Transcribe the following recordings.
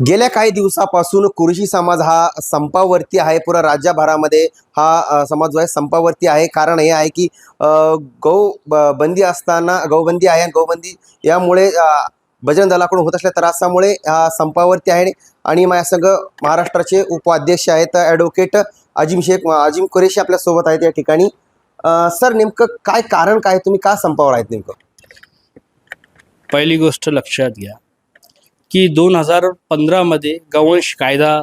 गेल्या काही दिवसापासून कुरुशी समाज हा संपावरती आहे. पुरा राज्यभरामध्ये हा समाज जो आहे संपावरती आहे. कारण हे आहे की गौ बंदी असताना गौबंदी आहे आणि गौबंदी यामुळे भजन बजरंग दलाकडून होत असल्या त्रासामुळे हा संपावरती आहे. आणि माझ्या संघ महाराष्ट्राचे उपाध्यक्ष आहेत. ॲडव्होकेट अजिम शेख अजिम कुरेशी आपल्यासोबत आहेत या ठिकाणी. सर नेमकं काय कारण काय तुम्ही का संपावर आहेत नेमकं? पहिली गोष्ट लक्षात घ्या. की दोन हजार पंधरामध्ये गवंश कायदा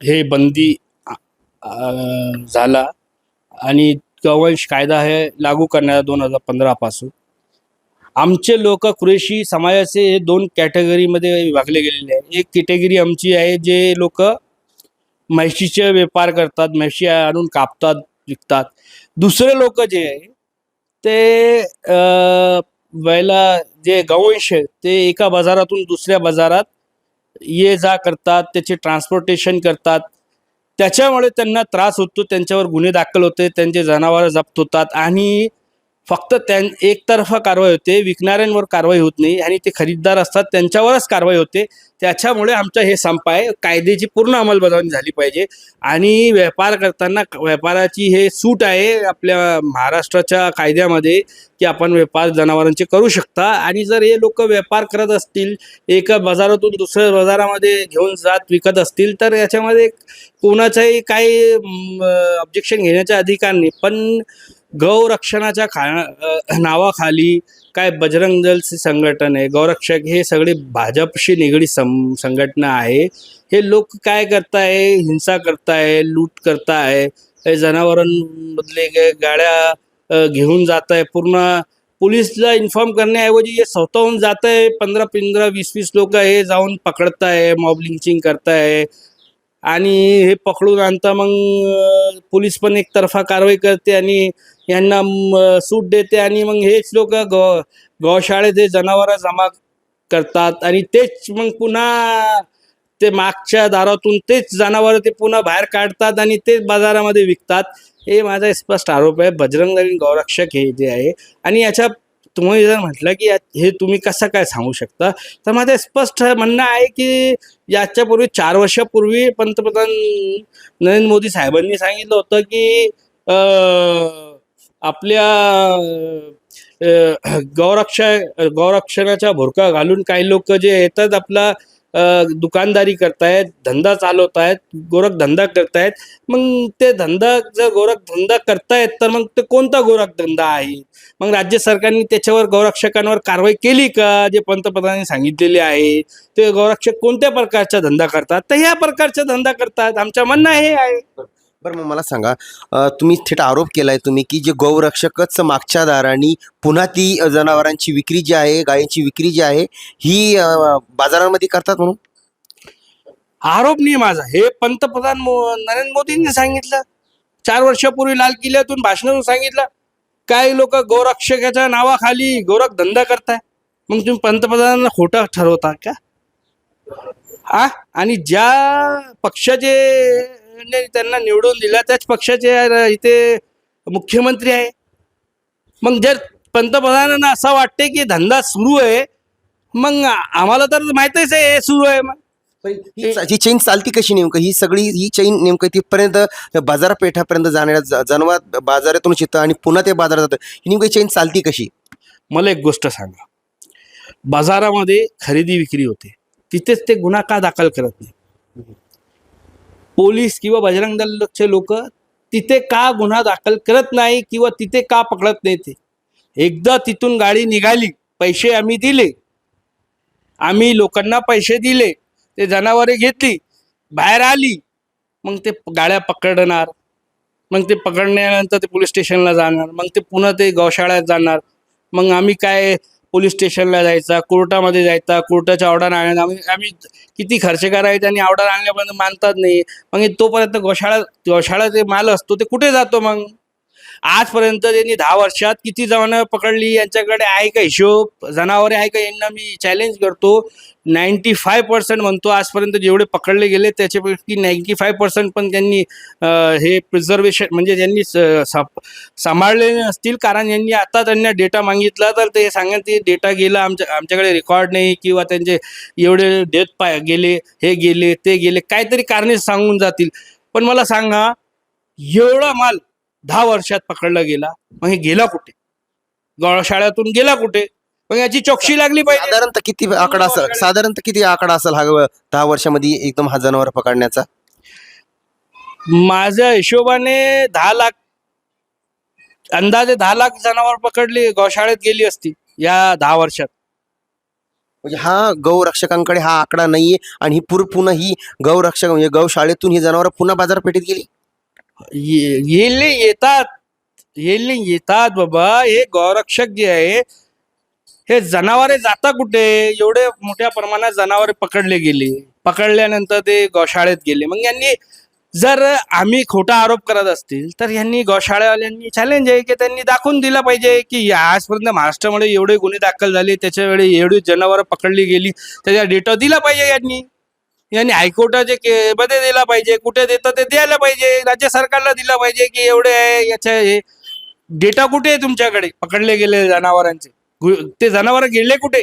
हे बंदी झाला आणि गवंश कायदा हे लागू करण्यात दोन हजार पंधरापासून आमचे लोक कुरेशी समाजाचे हे दोन कॅटेगरीमध्ये विभागले गेलेले आहे एक कॅटेगरी आमची आहे जे लोक म्हशीचे व्यापार करतात म्हशी आणून कापतात विकतात. दुसरे लोक जे आहे ते बैला जे गवंश आहे ते एका बाजारातून दुसऱ्या बाजारात ये जा करतात त्याचे ट्रान्सपोर्टेशन करतात. त्याच्यामुळे त्यांना त्रास होतो त्यांच्यावर गुन्हे दाखल होते त्यांचे जनावरं जप्त होतात आणि फक्त त्यां एकतर्फा कारवाई होते विकणाऱ्यांवर कारवाई होत नाही आणि ते खरीददार असतात त्यांच्यावरच कारवाई होते. त्याच्यामुळे आमचं हे संप आहे. कायद्याची पूर्ण अंमलबजावणी झाली पाहिजे आणि व्यापार करताना व्यापाराची हे सूट आहे आपल्या महाराष्ट्राच्या कायद्यामध्ये की आपण व्यापार जनावरांचे करू शकता आणि जर हे लोक व्यापार करत असतील एका बाजारातून दुसऱ्या बाजारामध्ये घेऊन जात विकत असतील तर याच्यामध्ये कोणाचाही काही ऑब्जेक्शन घेण्याचा अधिकार नाही. पण गौरक्षणाच्या खा नावाखाली काय बजरंग दलचे संघटन आहे गौरक्षक हे सगळे भाजपशी निगडीत सं संघटना आहे. हे लोक काय करताय? हिंसा करताय लूट करताय हे जनावरांमधले गाड्या घेऊन जात आहे पूर्ण पोलीसला इन्फॉर्म करण्याऐवजी हे स्वतःहून जात आहे पंधरा पंधरा वीस वीस लोक हे जाऊन पकडताय मॉब लिंचिंग करताय. आणि हे पकडून आणता मग पोलीस पण एकतर्फा कारवाई करते आणि यांना सूट देते आणि मग हेच लोक गौ गौशाळेत हे जनावरं जमा करतात आणि तेच मग पुन्हा ते मागच्या दारातून तेच जनावरं ते पुन्हा बाहेर काढतात आणि तेच बाजारामध्ये विकतात. हे माझा स्पष्ट आरोप आहे. बजरंग आणि गौरक्षक हे जे आहे. आणि याच्या तुम्ही जर म्हटलं की हे तुम्ही कसं काय सांगू शकता? तर माझं स्पष्ट म्हणणं आहे की याच्यापूर्वी चार वर्षापूर्वी पंतप्रधान नरेंद्र मोदी साहेबांनी सांगितलं होतं की आपल्या गौरक्ष गौरक्षा गौरक्षणाचा भुरका घालून काही लोक जे येतात आपला दुकानदारी करतायत धंदा चालवतायत गोरखधंदा करतायत. मग ते धंदा जर गोरखधंदा करतायत तर मग ते कोणता गोरख धंदा आहे? मग राज्य सरकारने त्याच्यावर गौरक्षकांवर कारवाई केली का? जे पंतप्रधानांनी सांगितलेले आहे ते गौरक्षक कोणत्या प्रकारचा धंदा करतात? तर ह्या प्रकारचा धंदा करतात. आमच्या म्हणणं हे आहे. बरं मग मला सांगा अ, तुम्ही थेट आरोप केला आहे तुम्ही की जे गौरक्षकच मागच्या दाराने पुन्हा ती अ, जनावरांची विक्री जी आहे गायींची विक्री जी आहे ही अ, बाजारामध्ये करतात म्हणून? आरोप नाही माझा. हे पंतप्रधान मो- नरेंद्र मोदींनी सांगितलं. चार वर्षापूर्वी लाल किल्ल्यातून भाषणातून सांगितलं. काही लोक गौरक्षकाच्या नावाखाली गोरख धंदा करताय. मग तुम्ही पंतप्रधानांना खोटं ठरवता का? आ? आणि ज्या पक्षाचे ने त्यांना निवडून दिला. त्याच पक्षाचे इथे मुख्यमंत्री आहे. मग जर पंतप्रधानांना असं वाटते की धंदा सुरू आहे मग आम्हाला तर माहितीच आहे हे सुरू आहे मग. ही चेन चालती कशी नेमकं? ही सगळी ही चेन नेमकं तिथपर्यंत बाजारपेठापर्यंत जाणाऱ्या ज- जनावर बाजारातून येतं आणि पुन्हा ते बाजारात जातं. ही नेमकी चेन चालती कशी? मला एक गोष्ट सांगा. बाजारामध्ये खरेदी विक्री होते. तिथेच ते गुन्हा का दाखल करत नाही? पोलीस किंवा बजरंग दलचे लोक तिथे का गुन्हा दाखल करत नाही किंवा तिथे का पकडत नाही ते? एकदा तिथून गाडी निघाली पैसे आम्ही दिले. आम्ही लोकांना पैसे दिले ते जनावरे घेतली बाहेर आली. मग ते गाड्या पकडणार मग ते पकडण्यानंतर ते पोलीस स्टेशनला जाणार मग ते पुन्हा ते गौशाळ्यात जाणार. मग आम्ही काय पोलीस स्टेशनला जायचा कोर्टामध्ये जायचा कोर्टाच्या ऑर्डर आणायला आम्ही आम्ही किती खर्च करायचे आणि ऑर्डर आणल्यापर्यंत मानतात नाही. मग तोपर्यंत गोशाळा गोशाळा जे माल असतो ते कुठे जातो मग? आजपर्यंत त्यांनी दहा वर्षात किती जनावरं पकडली यांच्याकडे आहे का हिशोब? जनावरे आहे का यांना मी चॅलेंज करतो. नाईन्टी फाय पर्सेंट म्हणतो आजपर्यंत जेवढे पकडले गेले त्याच्यापैकी नाईन्टी फाय पर्सेंट पण त्यांनी हे प्रिझर्वेशन म्हणजे त्यांनी स- सा- सांभाळले नसतील. कारण यांनी आता त्यांना डेटा मागितला तर ते सांगेल ते डेटा गेला आमच्या आमच्याकडे रेकॉर्ड नाही किंवा त्यांचे एवढे डेथ पाय गेले हे गेले ते गेले. काहीतरी कारणे सांगून जातील. पण मला सांगा एवढा माल दहा वर्षात पकडला गेला. मग हे गेला कुठे? गौशाळ्यातून गेला कुठे? मग याची चौकशी लागली पाहिजे. साधारणतः किती आकडा असेल? साधारणतः किती आकडा असेल हा दहा वर्षामध्ये एकदम हा जनावर पकडण्याचा? माझ्या हिशोबाने दहा लाख अंदाजे दहा लाख जनावर पकडली गौशाळेत गेली असती या दहा वर्षात. म्हणजे हा गौरक्षकांकडे हा आकडा नाहीये आणि ही पूर पुन्हा ही गौरक्षक म्हणजे गौशाळेतून ही जनावर पुन्हा बाजारपेठेत गेली? ये- येले येतात. येले येतात बाबा. हे गौरक्षक जे आहे. हे जनावरे जाता कुठे? एवढे मोठ्या प्रमाणात जनावरे पकडले गेले. पकडल्यानंतर ते गोशाळेत गेले. मग यांनी जर आम्ही खोटा आरोप करत असतील तर यांनी गोशाळेवाल्यांनी चॅलेंज आहे की त्यांनी दाखवून दिलं पाहिजे की आजपर्यंत महाराष्ट्रामध्ये एवढे गुन्हे दाखल झाले. त्याच्या वेळी एवढी जनावरं पकडली गेली. त्याचा डेटा दिला पाहिजे यांनी. यांनी हायकोर्टाचे के- मध्ये दिला पाहिजे कुठे देतं ते द्यायला पाहिजे राज्य सरकारला दिला पाहिजे की एवढे आहे याच्या हे डेटा कुठे आहे तुमच्याकडे? पकडले गेले जनावरांचे. गु- ते जनावर गेले कुठे?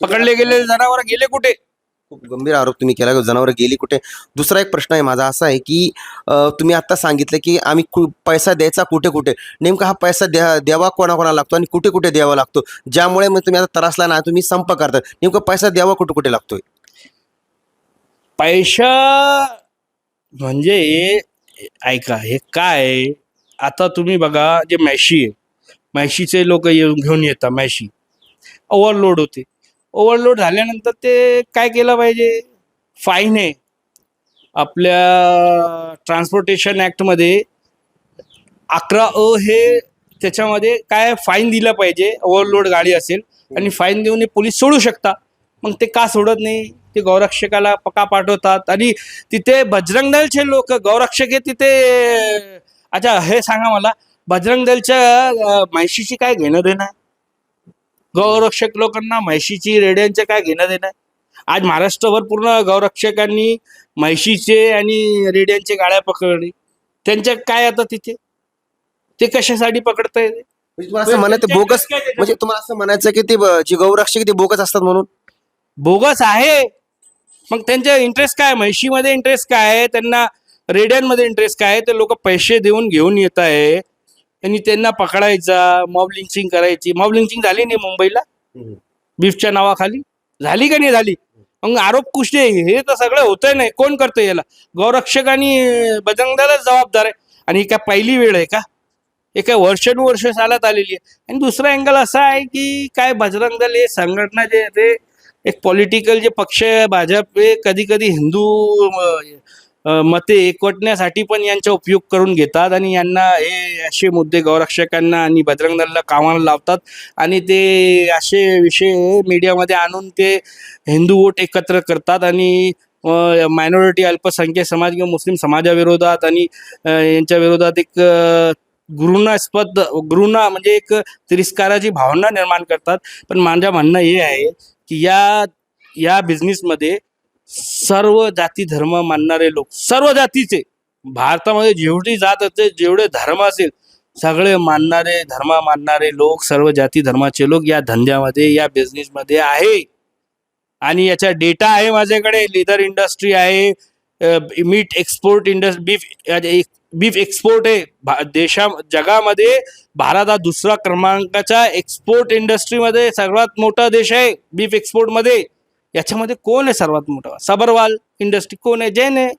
पकडले गेले जनावर गेले कुठे? खूप गंभीर आरोप तुम्ही केला जनावर गेली कुठे? दुसरा एक प्रश्न आहे माझा असा आहे की अं, तुम्ही आता सांगितलं की आम्ही कु- पैसा द्यायचा कुठे कुठे? नेमका हा पैसा द्या द्यावा कोणाकोणाला लागतो आणि कुठे कुठे द्यावा लागतो? ज्यामुळे मग तुम्ही आता त्रासला ना तुम्ही संप करता. नेमका पैसा द्यावा कुठे कुठे लागतोय? पैसा म्हणजे ऐका हे काय? आहे? आता तुम्ही बघा जे मॅशी आहे मॅशीचे लोक येऊन घेऊन येतात मॅशी. ओव्हरलोड होते. ओव्हरलोड झाल्यानंतर ते काय केलं पाहिजे? फाईन आहे. आपल्या ट्रान्सपोर्टेशन ॲक्टमध्ये अकरा अ हे त्याच्यामध्ये काय फाईन दिलं पाहिजे? ओव्हरलोड गाडी असेल आणि फाईन देऊन हे पोलीस सोडू शकता. मग ते का सोडत नाही? ते गौरक्षकाला पका पाठवतात. आणि तिथे बजरंग दलचे लोक गौरक्षक हे तिथे अच्छा हे सांगा मला. बजरंग दलच्या म्हैशीची काय घेणं देणं आहे? गौरक्षक लोकांना म्हैशीची रेड्यांचे काय घेणं देणं आहे? आज महाराष्ट्रभर पूर्ण गौरक्षकांनी म्हैशीचे आणि रेड्यांचे गाड्या पकडली. त्यांच्या काय आता तिथे? ते कशासाठी पकडताय म्हणजे तुम्हाला असं म्हणायचं बोगस म्हणजे तुम्हाला असं म्हणायचं की ते जे गौरक्षक ते बोगस असतात म्हणून? बोगस आहे. मग त्यांच्या इंटरेस्ट काय? म्हैशीमध्ये इंटरेस्ट काय? आहे त्यांना रेड्यांमध्ये इंटरेस्ट काय? आहे ते लोक पैसे देऊन घेऊन येत आहे. आणि त्यांना पकडायचा मॉब लिंचिंग करायची. मॉब लिंचिंग झाली नाही मुंबईला? बीफच्या नावाखाली? झाली का नाही झाली? मग आरोप कुशले हे तर सगळं होतंय नाही कोण करतं याला? गौरक्षक आणि बजरंगदालाच जबाबदार आहे. आणि ही काय पहिली वेळ आहे का? हे काय वर्षानुवर्ष चालत आलेली आहे. आणि दुसरा अँगल असा आहे की काय बजरंग दल हे संघटना जे आहे ते एक पॉलिटिकल जे पक्ष आहे भाजप हे कधी कधी हिंदू मते एकवटण्यासाठी पण यांचा उपयोग करून घेतात आणि यांना हे असे मुद्दे गौरक्षकांना आणि बजरंग दलला कामाला लावतात आणि ते असे विषय मीडियामध्ये आणून ते हिंदू वोट एकत्र करतात आणि मायनॉरिटी अल्पसंख्याक समाज किंवा मुस्लिम समाजाविरोधात आणि अं, यांच्या विरोधात एक अं, घृणास्पद घृणा म्हणजे एक तिरस्काराची भावना निर्माण करतात. पण माझं म्हणणं हे आहे की या या बिझनेसमध्ये सर्व जाती धर्म मानणारे लोक सर्व जातीचे भारतामध्ये जेवढी जात असेल जेवढे धर्म असेल सगळे मानणारे धर्म मानणारे लोक सर्व जाती धर्माचे लोक या धंद्यामध्ये या बिझनेसमध्ये आहे. आणि याचा डेटा आहे माझ्याकडे लेदर इंडस्ट्री आहे meat export industry beef beef export आहे. भा- देशा जगामध्ये भारत हा दुसरा क्रमांकाच्या एक्सपोर्ट इंडस्ट्रीमध्ये सर्वात मोठा देश आहे बीफ एक्सपोर्टमध्ये याच्यामध्ये कोण आहे सर्वात मोठा? सबरवाल इंडस्ट्री कोण आहे? जैन आहे.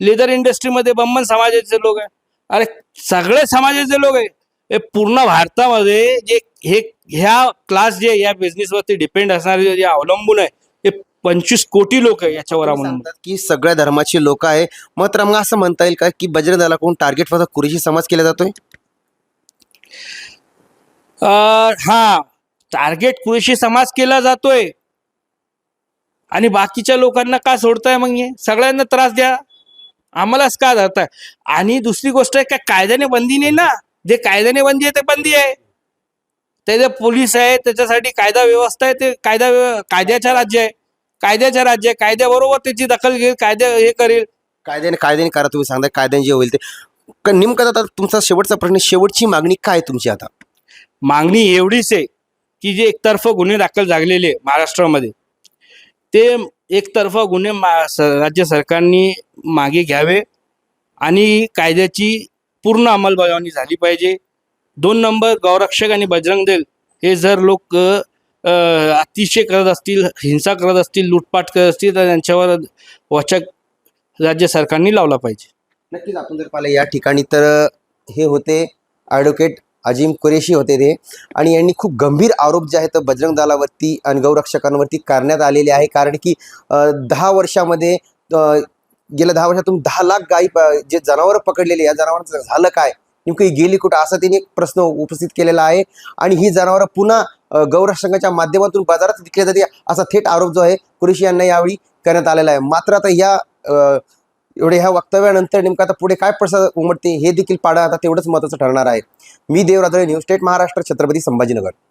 लेदर इंडस्ट्रीमध्ये बम्मन समाजाचे लोक आहे. अरे सगळे समाजाचे लोक आहे. हे पूर्ण भारतामध्ये जे हे ह्या क्लास जे या बिझनेसवरती डिपेंड असणारे जे अवलंबून आहे हे पंचवीस कोटी लोक आहे याच्यावर सांगतात की सगळ्या धर्माची लोक आहे. मात्र मग असं म्हणता येईल का की बजरंग दलाकडून टार्गेट फक्त कुरेशी समाज केला जातोय? हा टार्गेट कृषी समाज केला जातोय. आणि बाकीच्या लोकांना का सोडताय मग हे? सगळ्यांना त्रास द्या. आम्हालाच का धरताय आणि दुसरी गोष्ट आहे का कायद्याने बंदी नाही ना? जे कायद्याने बंदी आहे ते बंदी आहे. त्याचे पोलीस आहे त्याच्यासाठी कायदा व्यवस्था आहे ते कायदा कायद्याच्या राज्य आहे. कायद्याच्या राज्य आहे कायद्याबरोबर त्याची दखल घेईल कायद्या हे करेल. कायद्याने कायद्याने करा तुम्ही सांगता कायद्याने जे होईल ते. नेमकं आता तुमचा शेवटचा प्रश्न शेवटची मागणी काय आहे तुमची आता? मागणी एवढीच आहे की जे एकतर्फ गुन्हे दाखल झालेले महाराष्ट्रामध्ये ते एकतर्फ गुन्हे राज्य सरकारने मागे घ्यावे आणि कायद्याची पूर्ण अंमलबजावणी झाली पाहिजे. दोन नंबर गौरक्षक आणि बजरंग दल हे जर लोक अतिशय करत असतील हिंसा करत असतील लूटपाट करत असतील तर त्यांच्यावर वचक राज्य सरकारने लावला पाहिजे. नक्कीच आपण जर पाहिलं या ठिकाणी तर हे होते ॲडव्होकेट अजिम कुरेशी होते ते. आणि यांनी खूप गंभीर आरोप जे आहेत बजरंग दलावरती आणि गौरक्षकांवरती करण्यात आलेले आहे. कारण की दहा वर्षामध्ये गेल्या दहा वर्षातून दहा लाख गायी प- जे जनावरं पकडलेली या जनावरांचं झालं काय? नेमकं गेली कुठं? असा त्यांनी एक प्रश्न उपस्थित केलेला आहे. आणि ही जनावरं पुन्हा अ, संघाच्या माध्यमातून बाजारात विकले जाते असा थेट आरोप जो आहे कुरेशी यांना यावेळी करण्यात आलेला आहे. मात्र आता या एवढे ह्या वक्तव्यानंतर नेमकं आता पुढे काय प्रसाद उमटते हे देखील पाडा आता तेवढंच महत्त्वाचं ठरणार आहे. मी देवरात्र न्यूज स्टेट महाराष्ट्र छत्रपती संभाजीनगर.